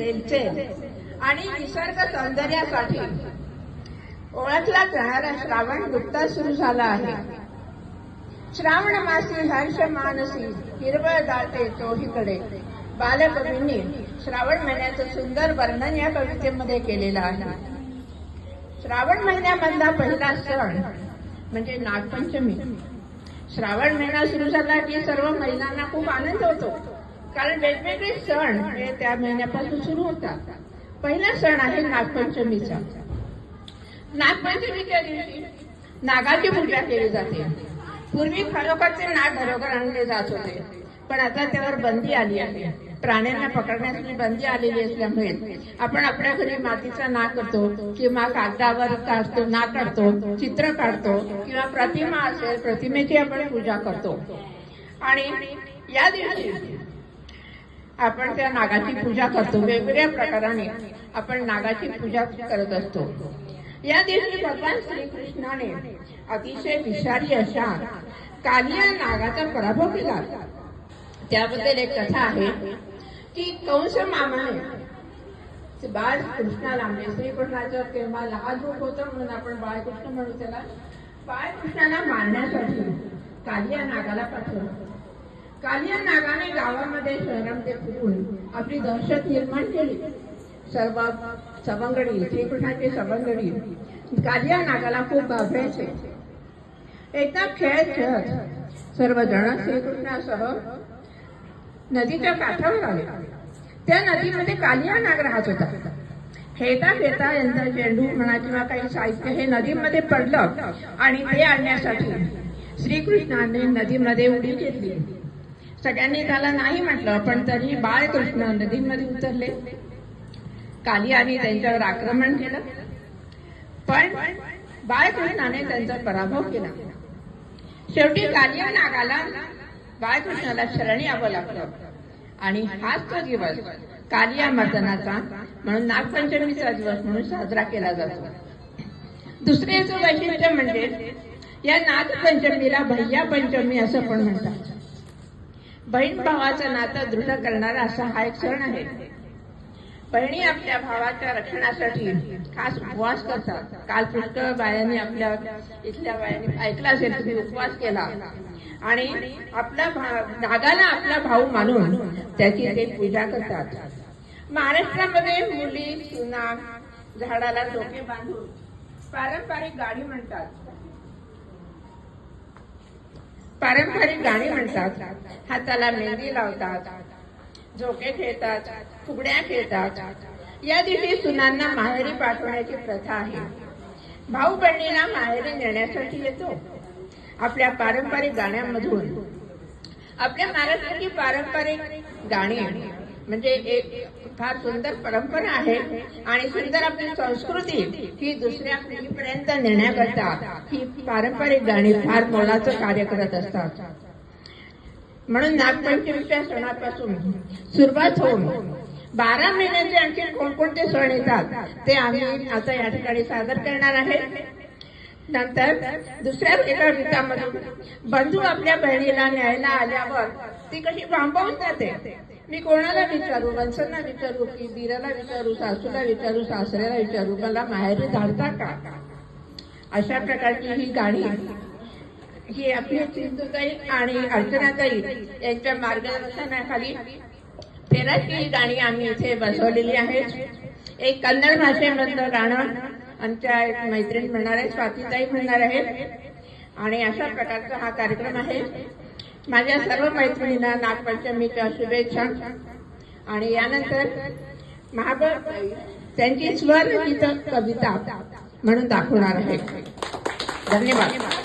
रेलचेल आणि निसर्ग सौंदर्यासाठी ओळखला जाणारा श्रावण नुकताच सुरू झाला आहे. श्रावण मासी हर्ष मानसी हिरवळ दाटे चोहीकडे. बालकवींनी श्रावण महिन्याचं सुंदर वर्णन या कवितेमध्ये केलेलं आहे. श्रावण महिन्यामधला पहिला सण म्हणजे नागपंचमी. श्रावण महिना सुरू झाला की सर्व महिलांना खूप आनंद होतो. कारण वेगवेगळे सण हे त्या महिन्यापासून सुरू होतात. पहिला सण आहे नागपंचमीचा. नागपंचमीच्या दिवशी नागाची पूजा केली जाते. पूर्वी खरोखरचे नाग घरोघर आणले जात होते. पण आता त्यावर बंदी आली आहे. प्राण्यांना पकडण्यासाठी बंदी आलेली असल्यामुळे आपण आपल्या घरी मातीचा नाग करतो किंवा कागदावर काढतो नाग काढतो चित्र काढतो किंवा प्रतिमा असेल प्रतिमेची आपण पूजा करतो. आणि या दिवशी आपण त्या नागाची पूजा करतो. वेगवेगळ्या प्रकाराने आपण नागाची पूजा करत असतो. या दिवशी भगवान श्रीकृष्णाने अतिशय विषारी अशा कालिया नागाचा पराभव केला. त्याबद्दल एक कथा आहे की कंस मामाने बाळकृष्णाला बाळ कृष्णाला म्हणजे श्रीकृष्णाचं तेव्हा लहान रूप होतं म्हणून आपण बाळकृष्ण म्हणू त्याला. बाळकृष्णाला मारण्यासाठी कालिया नागाला पाठवलं. कालिया नागाने गावामध्ये शहरामध्ये फिरून आपली दहशत निर्माण केली. सर्व सवंगडी श्रीकृष्णाचे सवंगडी कालिया नागाला खूप घाबरायचे. एकदा खेळत खेळत सर्वजण श्रीकृष्णासह नदीच्या काठावर आले. त्या नदीमध्ये कालिया नाग राहत होता. खेळता खेळता यंत्र चेंडू म्हणा किंवा काही साहित्य हे नदीमध्ये पडलं आणि ते आणण्यासाठी श्रीकृष्णाने नदीमध्ये उडी घेतली. सगळ्यांनी त्याला नाही म्हटलं पण तरी बाळकृष्ण नदीमध्ये उतरले. कालियाने त्यांच्यावर आक्रमण केलं. पण बाळकृष्णाने त्यांचा पराभव केला. शेवटी कालिया नागाला बाळकृष्णाला शरणी यावं लागलं. आणि हाच तो दिवस कालिया मर्दनाचा म्हणून नागपंचमीचा दिवस म्हणून साजरा केला जातो. दुसरे वैशिष्ट्य म्हणजे या नागपंचमीला भैया पंचमी असं पण म्हणतात. बहीण भावाचं नातं दृढ करणारा असा हा एक सण आहे. बहिणी आपल्या भावाच्या रक्षणासाठी खास उपवास करतात. काल पुष्कळ बायांनी आपल्या इथल्या बायांनी ऐकलं असेल तुम्ही उपवास केला. आणि आपला भा- नागाला आपला भाऊ मानून त्याची ते पूजा करतात. महाराष्ट्रामध्ये मुली सुना झाडाला डोके बांधून पारंपरिक गाडी म्हणतात. पारंपरिक गाणी म्हणतात. हाताला मेहंदी लावतात. झोके खेळतात. फुगड्या खेळतात. या दिवशी सुनांना माहेरी पाठवण्याची प्रथा आहे. भाऊ बहिणीला माहेरी नेण्यासाठी येतो. आपल्या पारंपरिक गाण्यांमधून. आपल्या महाराष्ट्राची पारंपरिक गाणी. म्हणजे एक फार सुंदर परंपरा आहे आणि सुंदर आपली संस्कृती ही दुसऱ्या पिढीपर्यंत नेण्याकरता ही पारंपरिक गाणी फार मोलाचं कार्य करत असतात. म्हणून नागपंचमीच्या सणापासून सुरुवात होऊन बारा महिन्याचे आणखी कोणकोणते सण येतात ते आम्ही आता या ठिकाणी सादर करणार आहे. नंतर दुसऱ्या एका गीतामधून बंधू आपल्या बहिणीला न्यायला आल्यावर ती कशी भांबवून जाते? मी कोणाला विचारू वंशांना विचारू की बिराला विचारू सासूला विचारू सासऱ्याला विचारू मला माहेरी धाडता का? अशा प्रकारची ही गाणी. ही आपली सिंधुताई आणि अर्चनाताई यांच्या मार्गदर्शनाखाली तेराची ही गाणी आम्ही इथे बसवलेली आहेत. एक कन्नड भाषेमधलं गाणं आमच्या एक मैत्रीण म्हणणार आहे स्वातीताई म्हणणार आहेत. आणि अशा प्रकारचा हा कार्यक्रम आहे. माझ्या सर्व मैत्रिणींना नागपंचमीच्या शुभेच्छा. आणि यानंतर महाबळ त्यांची स्वर कविता म्हणून दाखवणार आहे. धन्यवाद.